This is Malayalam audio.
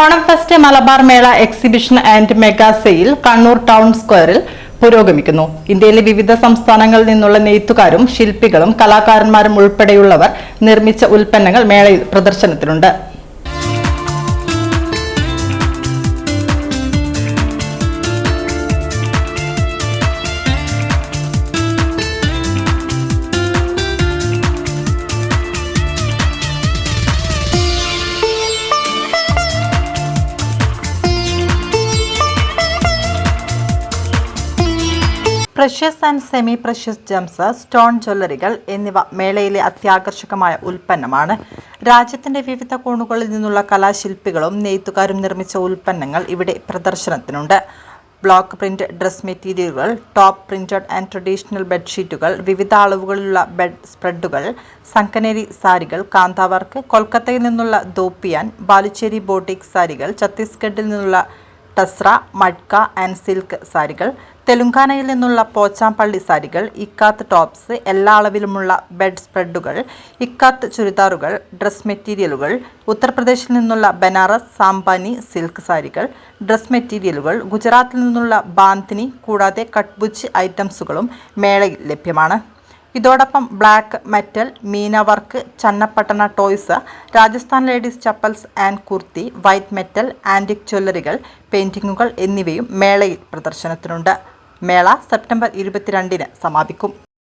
ഓണം ഫെസ്റ്റ് മലബാർ മേള exhibition and mega sale Kannur town സ്ക്വയറിൽ പുരോഗമിക്കുന്നു. ഇന്ത്യയിലെ വിവിധ സംസ്ഥാനങ്ങളിൽ നിന്നുള്ള നെയ്ത്തുകാരും ശില്പികളും കലാകാരന്മാരും ഉൾപ്പെടെയുള്ളവർ നിർമ്മിച്ച ഉൽപ്പന്നങ്ങൾ മേളയിൽ പ്രദർശനത്തിലുണ്ട്. Precious and semi precious gems stone ജ്വല്ലറികൾ എന്നിവ മേളയിലെ അത്യാകർഷകമായ ഉൽപ്പന്നമാണ്. രാജ്യത്തിന്റെ വിവിധ കോണുകളിൽ നിന്നുള്ള കലാശില്പികളും നെയ്ത്തുകാരും നിർമ്മിച്ച ഉൽപ്പന്നങ്ങൾ ഇവിടെ പ്രദർശനത്തിനുണ്ട്. ബ്ലോക്ക് പ്രിന്റ് ഡ്രസ് മെറ്റീരിയലുകൾ ടോപ്പ് പ്രിന്റഡ് ആൻഡ് ട്രഡീഷണൽ ബെഡ്ഷീറ്റുകൾ വിവിധ അളവുകളിലുള്ള ബെഡ് സ്പ്രെഡുകൾ സംക്കനേരി സാരികൾ കാന്താവർക്ക് കൊൽക്കത്തയിൽ നിന്നുള്ള ദോപ്പിയാൻ ബാലുച്ചേരി ബോട്ടിക് സാരികൾ ഛത്തീസ്ഗഡിൽ നിന്നുള്ള ടസ്ര മഡ്ക ആൻഡ് സിൽക്ക് സാരികൾ തെലുങ്കാനയിൽ നിന്നുള്ള പോച്ചാമ്പള്ളി സാരികൾ ഇക്കാത്ത് ടോപ്സ് എല്ലാ അളവിലുമുള്ള ബെഡ് സ്പ്രെഡുകൾ ഇക്കാത്ത് ചുരിദാറുകൾ ഡ്രസ് മെറ്റീരിയലുകൾ ഉത്തർപ്രദേശിൽ നിന്നുള്ള ബനാറസ് സാംബാനി സിൽക്ക് സാരികൾ ഡ്രസ് മെറ്റീരിയലുകൾ ഗുജറാത്തിൽ നിന്നുള്ള ബാന്തിനി കൂടാതെ കട്ട്ബുച്ച് ഐറ്റംസുകളും മേളയിൽ ലഭ്യമാണ്. ഇതോടൊപ്പം black metal meena work Channapatna toys Rajasthan ladies chappals and kurti white metal antique ജ്വല്ലറികൾ പെയിന്റിങ്ങുകൾ എന്നിവയും മേളയിൽ പ്രദർശനത്തിനുണ്ട്. മേള സെപ്റ്റംബർ ഇരുപത്തിരണ്ടിന് സമാപിക്കും.